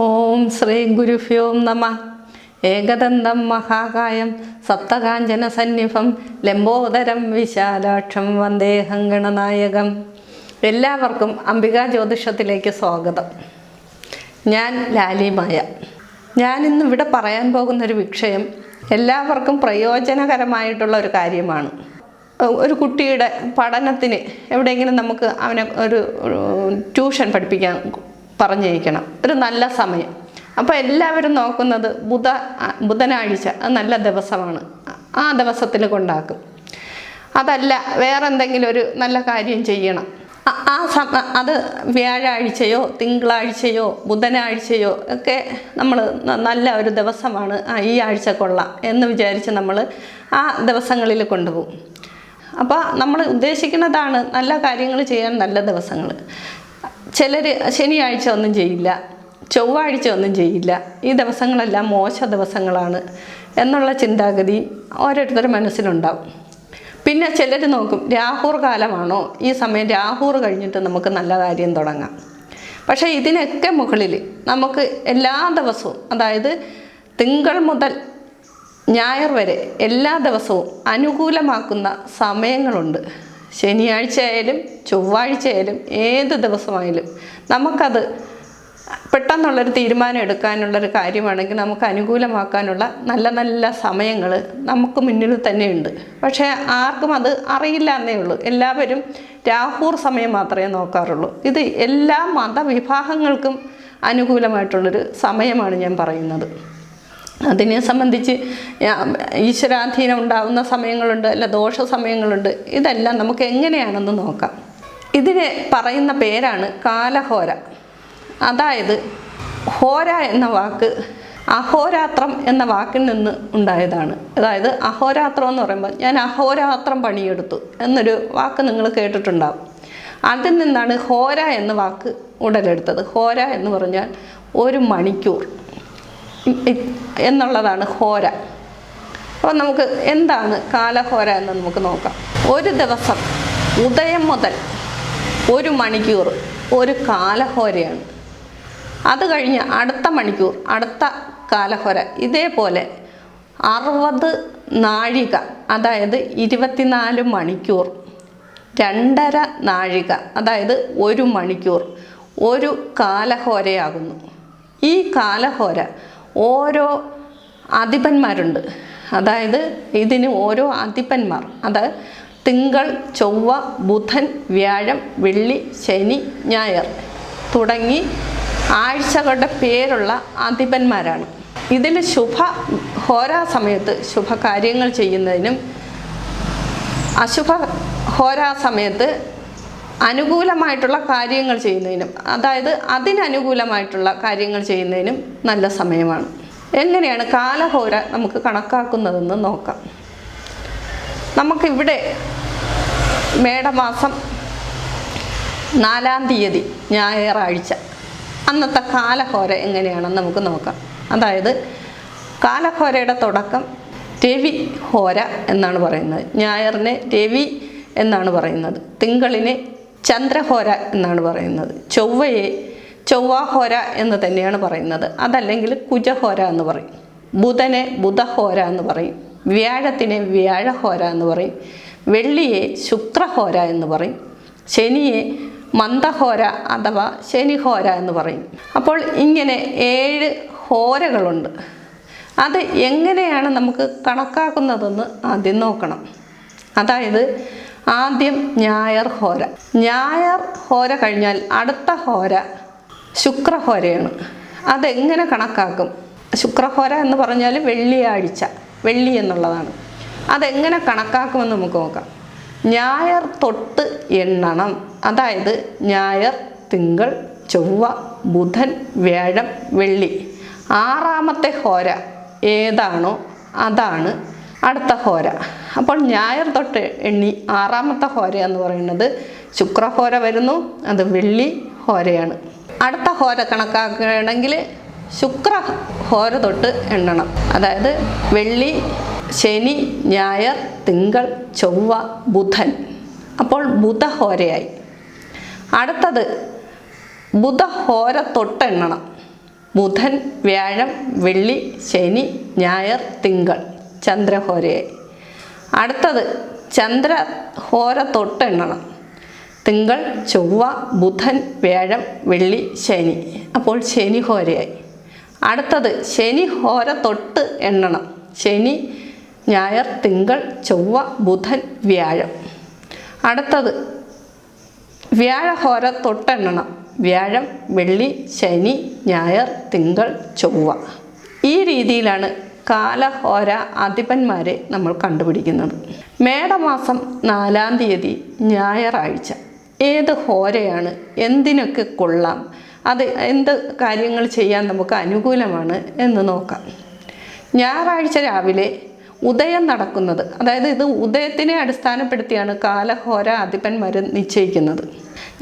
ഓം ശ്രീ ഗുരുഭ്യോം നമ. ഏകദന്തം മഹാകായം സപ്തകാഞ്ചന സന്നിഭം ലംബോദരം വിശാലാക്ഷം വന്ദേഹം ഗണനായകം എല്ലാവർക്കും അംബികാ ജ്യോതിഷത്തിലേക്ക് സ്വാഗതം. ഞാൻ ലാലിമായ ഞാൻ ഇന്ന് ഇവിടെ പറയാൻ പോകുന്നൊരു വിഷയം എല്ലാവർക്കും പ്രയോജനകരമായിട്ടുള്ള ഒരു കാര്യമാണ്. ഒരു കുട്ടിയുടെ പഠനത്തിന് എവിടെയെങ്കിലും നമുക്ക് അവനെ ഒരു ഒരു ട്യൂഷൻ പഠിപ്പിക്കാൻ പറഞ്ഞയക്കണം. ഒരു നല്ല സമയം. അപ്പോൾ എല്ലാവരും നോക്കുന്നത് ബുധ ബുധനാഴ്ച. അത് നല്ല ദിവസമാണ്. ആ ദിവസത്തിൽ കൊണ്ടാക്കും. അതല്ല വേറെ എന്തെങ്കിലും ഒരു നല്ല കാര്യം ചെയ്യണം. ആ- ആ സമ അത് വ്യാഴാഴ്ചയോ തിങ്കളാഴ്ചയോ ബുധനാഴ്ചയോ ഒക്കെ നമ്മൾ നല്ല ഒരു ദിവസമാണ്. ആ ഈ ആഴ്ച കൊള്ളാം എന്ന് വിചാരിച്ച് നമ്മൾ ആ ദിവസങ്ങളിൽ കൊണ്ടുപോകും. അപ്പോൾ നമ്മൾ ഉദ്ദേശിക്കുന്നതാണ് നല്ല കാര്യങ്ങൾ ചെയ്യാൻ നല്ല ദിവസങ്ങൾ ചിലർ ശനിയാഴ്ച ഒന്നും ചെയ്യില്ല ചൊവ്വാഴ്ച ഒന്നും ചെയ്യില്ല ഈ ദിവസങ്ങളെല്ലാം മോശ ദിവസങ്ങളാണ് എന്നുള്ള ചിന്താഗതി ഓരോരുത്തരുടെ മനസ്സിലുണ്ടാവും. പിന്നെ ചിലർ നോക്കും രാഹൂർ കാലമാണോ? ഈ സമയം രാഹൂർ കഴിഞ്ഞിട്ട് നമുക്ക് നല്ല കാര്യം തുടങ്ങാം. പക്ഷേ ഇതിനൊക്കെ മുകളിൽ നമുക്ക് എല്ലാ ദിവസവും അതായത് തിങ്കൾ മുതൽ ഞായർ വരെ എല്ലാ ദിവസവും അനുകൂലമാക്കുന്ന സമയങ്ങളുണ്ട്. ശനിയാഴ്ച ആയാലും ചൊവ്വാഴ്ച ആയാലും ഏത് ദിവസമായാലും നമുക്കത് പെട്ടെന്നുള്ളൊരു തീരുമാനം എടുക്കാനുള്ളൊരു കാര്യമാണെങ്കിൽ നമുക്ക് അനുകൂലമാക്കാനുള്ള നല്ല നല്ല സമയങ്ങൾ നമുക്ക് മുന്നിൽ തന്നെയുണ്ട്. പക്ഷേ ആർക്കും അത് അറിയില്ല എന്നേ ഉള്ളൂ. എല്ലാവരും രാഹൂർ സമയം മാത്രമേ നോക്കാറുള്ളൂ. ഇത് എല്ലാ മതവിഭാഗങ്ങൾക്കും അനുകൂലമായിട്ടുള്ളൊരു സമയമാണ് ഞാൻ പറയുന്നത്. അതിനെ സംബന്ധിച്ച് ഈശ്വരാധീനം ഉണ്ടാകുന്ന സമയങ്ങളുണ്ട് അല്ല ദോഷ സമയങ്ങളുണ്ട് ഇതെല്ലാം നമുക്ക് എങ്ങനെയാണെന്ന് നോക്കാം. ഇതിനെ പറയുന്ന പേരാണ് കാലഹോര. അതായത് ഹോര എന്ന വാക്ക് അഹോരാത്രം എന്ന വാക്കിൽ നിന്ന് ഉണ്ടായതാണ്. അതായത് അഹോരാത്രം എന്ന് പറയുമ്പോൾ ഞാൻ അഹോരാത്രം പണിയെടുത്തു എന്നൊരു വാക്ക് നിങ്ങൾ കേട്ടിട്ടുണ്ടാവും. അതിൽ നിന്നാണ് ഹോര എന്ന വാക്ക് ഉടലെടുത്തത്. ഹോര എന്ന് പറഞ്ഞാൽ ഒരു മണിക്കൂർ. എന്നുള്ളതാണ് ഹോര. അപ്പോൾ നമുക്ക് എന്താണ് കാലഹോര എന്ന് നമുക്ക് നോക്കാം. ഒരു ദിവസം ഉദയം മുതൽ ഒരു മണിക്കൂർ ഒരു കാലഹോരയാണ്. അത് കഴിഞ്ഞ് അടുത്ത മണിക്കൂർ അടുത്ത കാലഹോര. ഇതേപോലെ അറുപത് നാഴിക അതായത് ഇരുപത്തിനാല് മണിക്കൂർ രണ്ടര നാഴിക അതായത് ഒരു മണിക്കൂർ ഒരു കാലഹോരയാകുന്നു. ഈ കാലഹോര ഓരോ അധിപന്മാരുണ്ട് അതായത് ഇതിന് ഓരോ അധിപന്മാർ അത് തിങ്കൾ ചൊവ്വ ബുധൻ വ്യാഴം വെള്ളി ശനി ഞായർ തുടങ്ങി ആഴ്ചകളുടെ പേരുള്ള അധിപന്മാരാണ് ഇതിൽ ശുഭ ഹോരാ സമയത്ത് ശുഭകാര്യങ്ങൾ ചെയ്യുന്നതിനും അശുഭ ഹോരാ സമയത്ത് അനുകൂലമായിട്ടുള്ള കാര്യങ്ങൾ ചെയ്യുന്നതിനും അതായത് അതിനനുകൂലമായിട്ടുള്ള കാര്യങ്ങൾ ചെയ്യുന്നതിനും നല്ല സമയമാണ്. എങ്ങനെയാണ് കാലഹോര നമുക്ക് കണക്കാക്കുന്നതെന്ന് നോക്കാം. നമുക്കിവിടെ മേടമാസം നാലാം തീയതി ഞായറാഴ്ച അന്നത്തെ കാലഹോര എങ്ങനെയാണെന്ന് നമുക്ക് നോക്കാം. അതായത് കാലഹോരയുടെ തുടക്കം രവി ഹോര എന്നാണ് പറയുന്നത്. ഞായറിനെ രവി എന്നാണ് പറയുന്നത്. തിങ്കളിനെ ചന്ദ്രഹോര എന്നാണ് പറയുന്നത്. ചൊവ്വയെ ചൊവ്വാഹോര എന്ന് തന്നെയാണ് പറയുന്നത്. അതല്ലെങ്കിൽ കുജഹോര എന്ന് പറയും. ബുധനെ ബുധഹോര എന്ന് പറയും. വ്യാഴത്തിനെ വ്യാഴഹോര എന്ന് പറയും. വെള്ളിയെ ശുക്രഹോര എന്ന് പറയും. ശനിയെ മന്ദഹോര അഥവാ ശനിഹോര എന്ന് പറയും. അപ്പോൾ ഇങ്ങനെ ഏഴ് ഹോരകളുണ്ട്. അത് എങ്ങനെയാണ് നമുക്ക് കണക്കാക്കുന്നതെന്ന് ആദ്യം നോക്കണം. അതായത് ആദ്യം ഞായർ ഹോര. ഞായർ ഹോര കഴിഞ്ഞാൽ അടുത്ത ഹോര ശുക്രഹോരയാണ്. അതെങ്ങനെ കണക്കാക്കും? ശുക്രഹോര എന്ന് പറഞ്ഞാൽ വെള്ളിയാഴ്ച വെള്ളി എന്നുള്ളതാണ്. അതെങ്ങനെ കണക്കാക്കുമെന്ന് നമുക്ക് നോക്കാം. ഞായർ തൊട്ട് എണ്ണണം. അതായത് ഞായർ തിങ്കൾ ചൊവ്വ ബുധൻ വ്യാഴം വെള്ളി. ആറാമത്തെ ഹോര ഏതാണോ അതാണ് അടുത്ത ഹോര. അപ്പോൾ ഞായർ തൊട്ട് എണ്ണി ആറാമത്തെ ഹോര എന്ന് പറയുന്നത് ശുക്രഹോര വരുന്നു അത് വെള്ളി ഹോരയാണ്. അടുത്ത ഹോര കണക്കാക്കുകയാണെങ്കിൽ ശുക്ര ഹോര തൊട്ട് എണ്ണണം. അതായത് വെള്ളി ശനി ഞായർ തിങ്കൾ ചൊവ്വ ബുധൻ. അപ്പോൾ ബുധഹോരയായി. അടുത്തത് ബുധഹോര തൊട്ടെണ്ണണം ബുധൻ വ്യാഴം വെള്ളി ശനി ഞായർ തിങ്കൾ ചന്ദ്രഹോരയായി. അടുത്തത് ചന്ദ്ര ഹോര തൊട്ടെണ്ണണം തിങ്കൾ ചൊവ്വ ബുധൻ വ്യാഴം വെള്ളി ശനി. അപ്പോൾ ശനി ഹോരയായി. അടുത്തത് ശനി ഹോര തൊട്ട് എണ്ണണം. ശനി ഞായർ തിങ്കൾ ചൊവ്വ ബുധൻ വ്യാഴം. അടുത്തത് വ്യാഴഹോര തൊട്ടെണ്ണണം വ്യാഴം വെള്ളി ശനി ഞായർ തിങ്കൾ ചൊവ്വ. ഈ രീതിയിലാണ് കാലഹോര അധിപന്മാരെ നമ്മൾ കണ്ടുപിടിക്കുന്നത്. മേടമാസം നാലാം തീയതി ഞായറാഴ്ച. ഏത് ഹോരയാണ്? എന്തിനൊക്കെ കൊള്ളാം? അത് എന്ത് കാര്യങ്ങൾ ചെയ്യാൻ നമുക്ക് അനുകൂലമാണ് എന്ന് നോക്കാം. ഞായറാഴ്ച രാവിലെ ഉദയം നടക്കുന്നത് അതായത് ഇത് ഉദയത്തിനെ അടിസ്ഥാനപ്പെടുത്തിയാണ് കാലഹോര അധിപന്മാർ നിശ്ചയിക്കുന്നത്.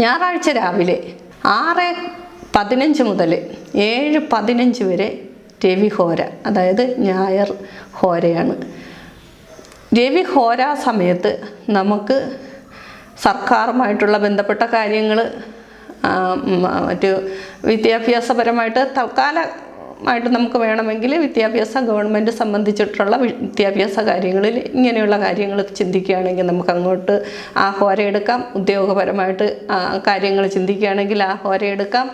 ഞായറാഴ്ച രാവിലെ ആറ് പതിനഞ്ച് മുതൽ ഏഴ് പതിനഞ്ച് വരെ രവിഹോര അതായത് ഞായർ ഹോരയാണ്. രവി ഹോര സമയത്ത് നമുക്ക് സർക്കാരുമായിട്ടുള്ള ബന്ധപ്പെട്ട കാര്യങ്ങൾ മറ്റ് വിദ്യാഭ്യാസപരമായിട്ട് തൽക്കാലമായിട്ട് നമുക്ക് വേണമെങ്കിൽ വിദ്യാഭ്യാസ ഗവൺമെന്റ് സംബന്ധിച്ചിട്ടുള്ള വിദ്യാഭ്യാസ കാര്യങ്ങളിൽ ഇങ്ങനെയുള്ള കാര്യങ്ങൾ ചിന്തിക്കുകയാണെങ്കിൽ നമുക്ക് അങ്ങോട്ട് ആ ഹോര എടുക്കാം. ഉദ്യോഗപരമായിട്ട് കാര്യങ്ങൾ ചിന്തിക്കുകയാണെങ്കിൽ ആ ഹോര എടുക്കാം.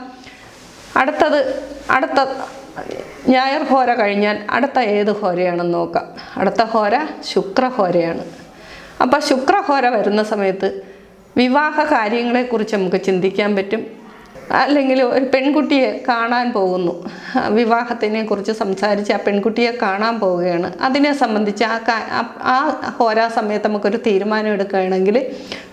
അടുത്തത് അടുത്ത ഞായർ ഹോര കഴിഞ്ഞാൽ അടുത്ത ഏത് ഹോരയാണെന്ന് നോക്കാം. അടുത്ത ഹോര ശുക്രഹോരയാണ് അപ്പോൾ ശുക്രഹോര വരുന്ന സമയത്ത് വിവാഹ കാര്യങ്ങളെക്കുറിച്ച് നമുക്ക് ചിന്തിക്കാൻ പറ്റും. അല്ലെങ്കിൽ ഒരു പെൺകുട്ടിയെ കാണാൻ പോകുന്നു. വിവാഹത്തിനെ കുറിച്ച് സംസാരിച്ച് ആ പെൺകുട്ടിയെ കാണാൻ പോവുകയാണ്. അതിനെ സംബന്ധിച്ച് ആ ആ- ഹോരാ സമയത്ത് നമുക്കൊരു തീരുമാനം എടുക്കുകയാണെങ്കിൽ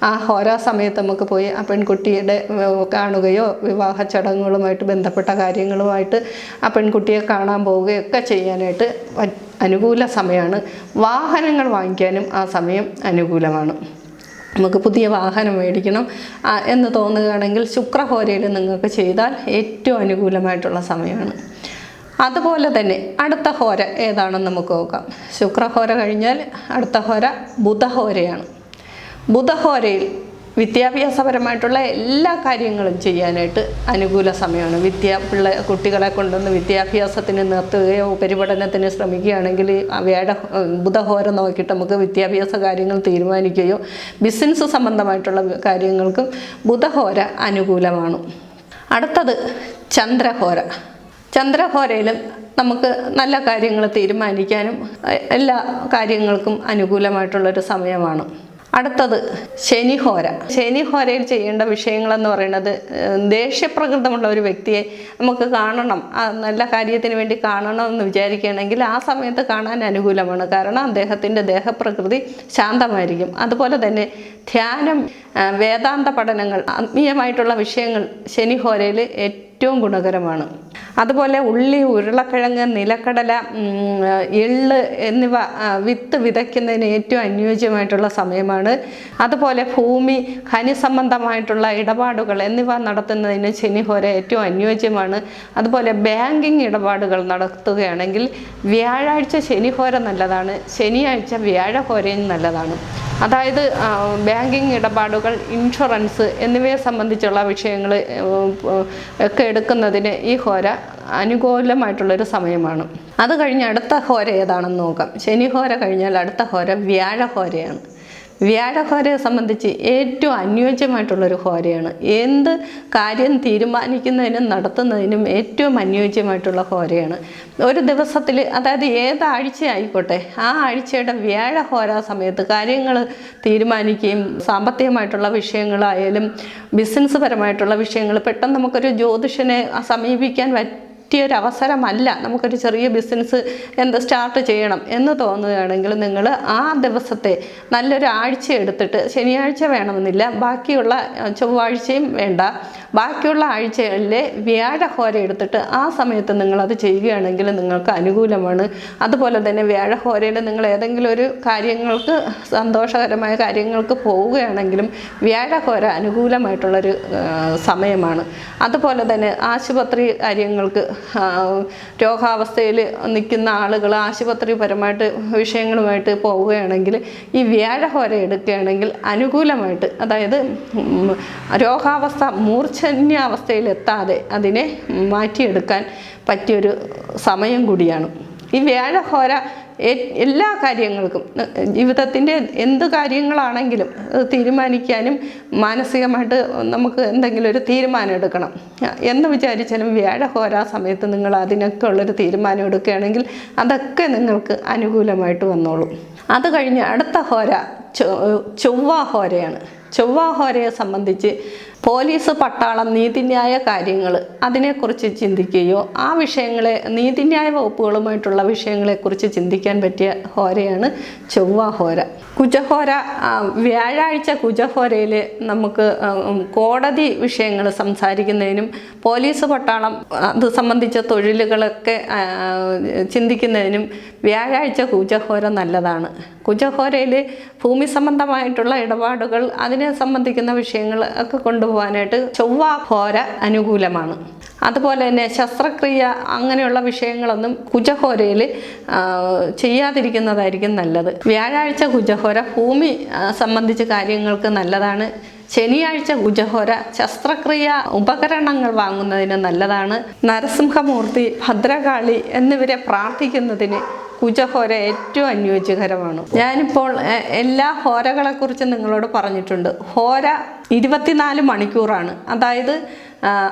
ആ ഹോരാ സമയത്ത് നമുക്ക് പോയി ആ പെൺകുട്ടിയുടെ കാണുകയോ വിവാഹ ചടങ്ങുകളുമായിട്ട് ബന്ധപ്പെട്ട കാര്യങ്ങളുമായിട്ട് ആ പെൺകുട്ടിയെ കാണാൻ പോവുകയോ ഒക്കെ ചെയ്യാനായിട്ട് അനുകൂല സമയമാണ്. വാഹനങ്ങൾ വാങ്ങിക്കാനും ആ സമയം അനുകൂലമാണ്. നമുക്ക് പുതിയ വാഹനം മേടിക്കണം. എന്ന് തോന്നുകയാണെങ്കിൽ ശുക്രഹോരയിൽ നിങ്ങൾക്ക് ചെയ്താൽ ഏറ്റവും അനുകൂലമായിട്ടുള്ള സമയമാണ്. അതുപോലെ തന്നെ അടുത്ത ഹോര ഏതാണെന്ന് നമുക്ക് നോക്കാം. ശുക്രഹോര കഴിഞ്ഞാൽ അടുത്ത ഹോര ബുധഹോരയാണ്. ബുധഹോരയിൽ വിദ്യാഭ്യാസപരമായിട്ടുള്ള എല്ലാ കാര്യങ്ങളും ചെയ്യാനായിട്ട് അനുകൂല സമയമാണ്. വിദ്യ പിള്ള കുട്ടികളെ കൊണ്ടുവന്ന് വിദ്യാഭ്യാസത്തിന് നിർത്തുകയോ ഉപരിപഠനത്തിന് ശ്രമിക്കുകയാണെങ്കിൽ ബുധഹോരം ബുധഹോര നോക്കിയിട്ട് നമുക്ക് വിദ്യാഭ്യാസ കാര്യങ്ങൾ തീരുമാനിക്കുകയോ ബിസിനസ് സംബന്ധമായിട്ടുള്ള കാര്യങ്ങൾക്കും ബുധഹോര അനുകൂലമാണ്. അടുത്തത് ചന്ദ്രഹോര. ചന്ദ്രഹോരയിലും നമുക്ക് നല്ല കാര്യങ്ങൾ തീരുമാനിക്കാനും എല്ലാ കാര്യങ്ങൾക്കും അനുകൂലമായിട്ടുള്ളൊരു സമയമാണ്. അടുത്തത് ശനിഹോര. ശനിഹോരയിൽ ചെയ്യേണ്ട വിഷയങ്ങളെന്ന് പറയുന്നത് ദേഷ്യപ്രകൃതമുള്ള ഒരു വ്യക്തിയെ നമുക്ക് കാണണം നല്ല കാര്യത്തിന് വേണ്ടി കാണണം എന്ന് വിചാരിക്കുകയാണെങ്കിൽ ആ സമയത്ത് കാണാൻ അനുകൂലമാണ്. കാരണം അദ്ദേഹത്തിന്റെ ദേഹപ്രകൃതി ശാന്തമായിരിക്കും. അതുപോലെ തന്നെ ധ്യാനം വേദാന്ത പഠനങ്ങൾ ആത്മീയമായിട്ടുള്ള വിഷയങ്ങൾ ശനിഹോരയിൽ ഏറ്റവും ഗുണകരമാണ്. അതുപോലെ ഉള്ളി ഉരുളക്കിഴങ്ങ് നിലക്കടല എള്ള് എന്നിവ വിത്ത് വിതയ്ക്കുന്നതിന് ഏറ്റവും അനുയോജ്യമായിട്ടുള്ള സമയമാണ്. അതുപോലെ ഭൂമി ഖനി സംബന്ധമായിട്ടുള്ള ഇടപാടുകൾ എന്നിവ നടത്തുന്നതിന് ശനിഹോര ഏറ്റവും അനുയോജ്യമാണ്. അതുപോലെ ബാങ്കിങ് ഇടപാടുകൾ നടത്തുകയാണെങ്കിൽ വ്യാഴാഴ്ച ശനിഹോര നല്ലതാണ്. ശനിയാഴ്ച വ്യാഴഹോരയും നല്ലതാണ്. അതായത് ബാങ്കിങ് ഇടപാടുകൾ ഇൻഷുറൻസ് എന്നിവയെ സംബന്ധിച്ചുള്ള വിഷയങ്ങൾ ഒക്കെ എടുക്കുന്നതിന് ഈ ഹോര അനുകൂലമായിട്ടുള്ളൊരു സമയമാണ്. അത് കഴിഞ്ഞ് അടുത്ത ഹോര ഏതാണെന്ന് നോക്കാം. ശനി ഹോര കഴിഞ്ഞാൽ അടുത്ത ഹോര വ്യാഴഹോരയാണ് വ്യാഴഹോരയെ സംബന്ധിച്ച് ഏറ്റവും അനുയോജ്യമായിട്ടുള്ളൊരു ഹോരയാണ്. എന്ത് കാര്യം തീരുമാനിക്കുന്നതിനും നടത്തുന്നതിനും ഏറ്റവും അനുയോജ്യമായിട്ടുള്ള ഹോരയാണ്. ഒരു ദിവസത്തിൽ അതായത് ഏത് ആഴ്ച ആയിക്കോട്ടെ ആ ആഴ്ചയുടെ വ്യാഴഹോര സമയത്ത് കാര്യങ്ങൾ തീരുമാനിക്കുകയും സാമ്പത്തികമായിട്ടുള്ള വിഷയങ്ങളായാലും ബിസിനസ് പരമായിട്ടുള്ള വിഷയങ്ങൾ പെട്ടെന്ന് നമുക്കൊരു ജ്യോതിഷനെ സമീപിക്കാൻ പറ്റിയൊരു അവസരമല്ല നമുക്കൊരു ചെറിയ ബിസിനസ് എന്ത് സ്റ്റാർട്ട് ചെയ്യണം എന്ന് തോന്നുകയാണെങ്കിൽ നിങ്ങൾ ആ ദിവസത്തെ നല്ലൊരു ആഴ്ച എടുത്തിട്ട് ശനിയാഴ്ച വേണമെന്നില്ല. ബാക്കിയുള്ള ചൊവ്വാഴ്ചയും വേണ്ട. ബാക്കിയുള്ള ആഴ്ചകളിലെ വ്യാഴഹോര എടുത്തിട്ട് ആ സമയത്ത് നിങ്ങളത് ചെയ്യുകയാണെങ്കിൽ നിങ്ങൾക്ക് അനുകൂലമാണ്. അതുപോലെ തന്നെ വ്യാഴഹോരയിൽ നിങ്ങൾ ഏതെങ്കിലും ഒരു കാര്യങ്ങൾക്ക് സന്തോഷകരമായ കാര്യങ്ങൾക്ക് പോവുകയാണെങ്കിലും വ്യാഴഹോര അനുകൂലമായിട്ടുള്ളൊരു സമയമാണ്. അതുപോലെ തന്നെ ആശുപത്രി കാര്യങ്ങൾക്ക് രോഗാവസ്ഥയിൽ നിൽക്കുന്ന ആളുകൾ ആശുപത്രിപരമായിട്ട് വിഷയങ്ങളുമായിട്ട് പോവുകയാണെങ്കിൽ ഈ വ്യാഴഹോര എടുക്കുകയാണെങ്കിൽ അനുകൂലമായിട്ട് അതായത് രോഗാവസ്ഥ മൂർച്ഛ മൂർധന്യാവസ്ഥയിലെത്താതെ അതിനെ മാറ്റിയെടുക്കാൻ പറ്റിയൊരു സമയം കൂടിയാണ്. ഈ വ്യാഴഹോര എല്ലാ കാര്യങ്ങൾക്കും ജീവിതത്തിന്റെ എന്ത് കാര്യങ്ങളാണെങ്കിലും അത് തീരുമാനിക്കാനും മാനസികമായിട്ട് നമുക്ക് എന്തെങ്കിലും ഒരു തീരുമാനം എടുക്കണം. എന്ന് വിചാരിച്ചാലും വ്യാഴഹോര സമയത്ത് നിങ്ങൾ അതിനൊക്കെ ഉള്ളൊരു തീരുമാനം എടുക്കുകയാണെങ്കിൽ അതൊക്കെ നിങ്ങൾക്ക് അനുകൂലമായിട്ട് വന്നോളും. അത് കഴിഞ്ഞ് അടുത്ത ഹോര ചൊവ്വ ഹോരയാണ്. ചൊവ്വ ഹോരയെ സംബന്ധിച്ച് പോലീസ് പട്ടാളം നീതിന്യായ കാര്യങ്ങൾ അതിനെക്കുറിച്ച് ചിന്തിക്കുകയോ ആ വിഷയങ്ങളെ നീതിന്യായ വകുപ്പുകളുമായിട്ടുള്ള വിഷയങ്ങളെക്കുറിച്ച് ചിന്തിക്കാൻ പറ്റിയ ഹോരയാണ് ചൊവ്വ ഹോര കുജഹോര വ്യാഴാഴ്ച കുജഹോരയിൽ നമുക്ക് കോടതി വിഷയങ്ങൾ സംസാരിക്കുന്നതിനും പോലീസ് പട്ടാളം അത് സംബന്ധിച്ച തൊഴിലുകളൊക്കെ ചിന്തിക്കുന്നതിനും വ്യാഴാഴ്ച കുജഹോര നല്ലതാണ്. കുജഹോരയിൽ ഭൂമി സംബന്ധമായിട്ടുള്ള ഇടപാടുകൾ അതിനെ സംബന്ധിക്കുന്ന വിഷയങ്ങൾ ഒക്കെ കൊണ്ടുപോകാനായിട്ട് ചൊവ്വ ഹോര അനുകൂലമാണ്. അതുപോലെ തന്നെ ശസ്ത്രക്രിയ അങ്ങനെയുള്ള വിഷയങ്ങളൊന്നും കുജഹോരയിൽ ചെയ്യാതിരിക്കുന്നതായിരിക്കും നല്ലത്. വ്യാഴാഴ്ച കുജഹോര ഭൂമി സംബന്ധിച്ച് കാര്യങ്ങൾക്ക് നല്ലതാണ്. ശനിയാഴ്ച കുജഹോര ശസ്ത്രക്രിയ ഉപകരണങ്ങൾ വാങ്ങുന്നതിന് നല്ലതാണ്. നരസിംഹമൂർത്തി ഭദ്രകാളി എന്നിവരെ പ്രാർത്ഥിക്കുന്നതിന് കുജഹോര ഏറ്റവും അനുയോജ്യകരമാണ്. ഞാനിപ്പോൾ എല്ലാ ഹോരകളെക്കുറിച്ചും നിങ്ങളോട് പറഞ്ഞിട്ടുണ്ട്. ഹോര ഇരുപത്തിനാല് മണിക്കൂറാണ്. അതായത്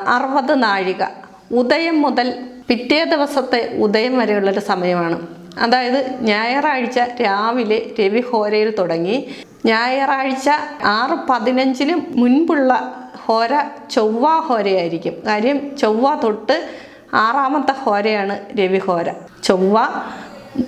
അറുപത് നാഴിക. ഉദയം മുതൽ പിറ്റേ ദിവസത്തെ ഉദയം വരെയുള്ളൊരു സമയമാണ്. അതായത് ഞായറാഴ്ച രാവിലെ രവിഹോരയിൽ തുടങ്ങി. ഞായറാഴ്ച ആറ് പതിനഞ്ചിന് മുൻപുള്ള ഹോര ചൊവ്വ ഹോരയായിരിക്കും. കാര്യം ചൊവ്വ തൊട്ട് ആറാമത്തെ ഹോരയാണ് രവിഹോര ചൊവ്വ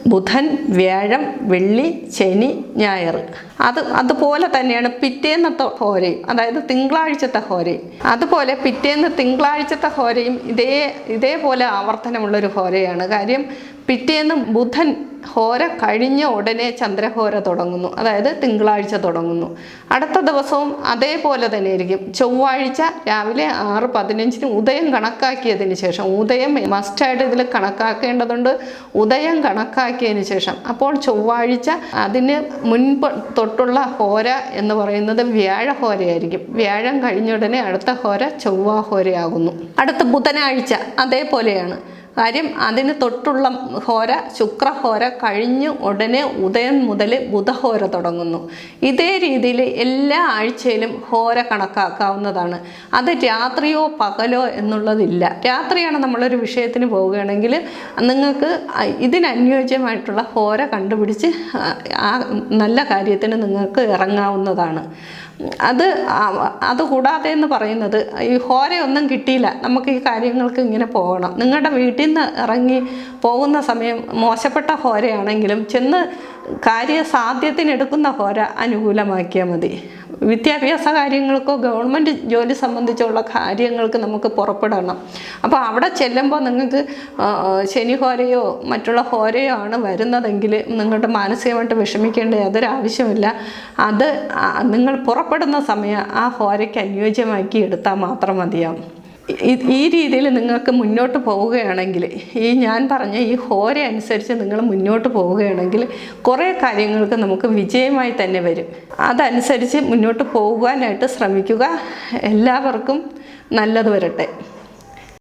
ബുധൻ വ്യാഴം വെള്ളി ശനി ഞായർ അത് അതുപോലെ തന്നെയാണ് പിറ്റേന്നത്തെ ഹോരയും അതായത് തിങ്കളാഴ്ചത്തെ ഹോരയും. അതുപോലെ പിറ്റേന്ന് തിങ്കളാഴ്ചത്തെ ഹോരയും ഇതേ ഇതേപോലെ ആവർത്തനമുള്ളൊരു ഹോരയാണ്. കാര്യം പിറ്റേന്ന് ബുധൻ ഹോര കഴിഞ്ഞ ഉടനെ ചന്ദ്രഹോര തുടങ്ങുന്നു. അതായത് തിങ്കളാഴ്ച തുടങ്ങുന്നു. അടുത്ത ദിവസവും അതേപോലെ തന്നെ ആയിരിക്കും ചൊവ്വാഴ്ച രാവിലെ ആറ് പതിനഞ്ചിന് ഉദയം കണക്കാക്കിയതിന് ശേഷം ഉദയം മസ്റ്റായിട്ട് ഇതിൽ കണക്കാക്കേണ്ടതുണ്ട്. ഉദയം കണക്കാക്കിയതിന് ശേഷം. അപ്പോൾ ചൊവ്വാഴ്ച അതിന് മുൻപ് തൊട്ടുള്ള ഹോര എന്ന് പറയുന്നത് വ്യാഴഹോരയായിരിക്കും വ്യാഴം കഴിഞ്ഞ ഉടനെ അടുത്ത ഹോര ചൊവ്വാഹോരയാകുന്നു അടുത്ത ബുധനാഴ്ച അതേപോലെയാണ്. കാര്യം അതിന് തൊട്ടുള്ള ഹോര ശുക്രഹോര കഴിഞ്ഞ് ഉടനെ ഉദയം മുതൽ ബുധഹോര തുടങ്ങുന്നു. ഇതേ രീതിയിൽ എല്ലാ ആഴ്ചയിലും ഹോര കണക്കാക്കാവുന്നതാണ്. അത് രാത്രിയോ പകലോ എന്നുള്ളതില്ല. രാത്രിയാണ് നമ്മളൊരു വിഷയത്തിന് പോവുകയാണെങ്കിൽ നിങ്ങൾക്ക് ഇതിനനുയോജ്യമായിട്ടുള്ള ഹോര കണ്ടുപിടിച്ച് ആ- നല്ല കാര്യത്തിന് നിങ്ങൾക്ക് ഇറങ്ങാവുന്നതാണ്. അത് അതുകൂടാതെ എന്ന് പറയുന്നത് ഈ ഹോരയൊന്നും കിട്ടിയില്ല. നമുക്ക് ഈ കാര്യങ്ങൾക്ക് ഇങ്ങനെ പോകണം. നിങ്ങളുടെ വീട്ടിൽ നിന്ന് ഇറങ്ങി പോകുന്ന സമയം മോശപ്പെട്ട ഹോരയാണെങ്കിലും ചെന്ന് കാര്യസാധ്യത്തിനെടുക്കുന്ന ഹോര അനുകൂലമാക്കിയാൽ മതി. വിദ്യാഭ്യാസ കാര്യങ്ങൾക്കോ ഗവൺമെന്റ് ജോലി സംബന്ധിച്ചുള്ള കാര്യങ്ങൾക്ക് നമുക്ക് പുറപ്പെടണം. അപ്പോൾ അവിടെ ചെല്ലുമ്പോൾ നിങ്ങൾക്ക് ശനി ഹോരയോ മറ്റുള്ള ഹോരയോ ആണ് വരുന്നതെങ്കിൽ നിങ്ങളുടെ മാനസികമായിട്ട് വിഷമിക്കേണ്ട യാതൊരു ആവശ്യമില്ല. അത് നിങ്ങൾ പുറപ്പെടുന്ന സമയം ആ ഹോരയ്ക്ക് അനുയോജ്യമാക്കി എടുത്താൽ മാത്രം മതിയാവും. ഈ രീതിയിൽ നിങ്ങൾക്ക് മുന്നോട്ട് പോവുകയാണെങ്കിൽ ഈ ഞാൻ പറഞ്ഞ ഈ ഹോര അനുസരിച്ച് നിങ്ങൾ മുന്നോട്ട് പോവുകയാണെങ്കിൽ കുറേ കാര്യങ്ങൾക്ക് നമുക്ക് വിജയമായി തന്നെ വരും. അതനുസരിച്ച് മുന്നോട്ട് പോകുവാനായിട്ട് ശ്രമിക്കുക. എല്ലാവർക്കും നല്ലത് വരട്ടെ.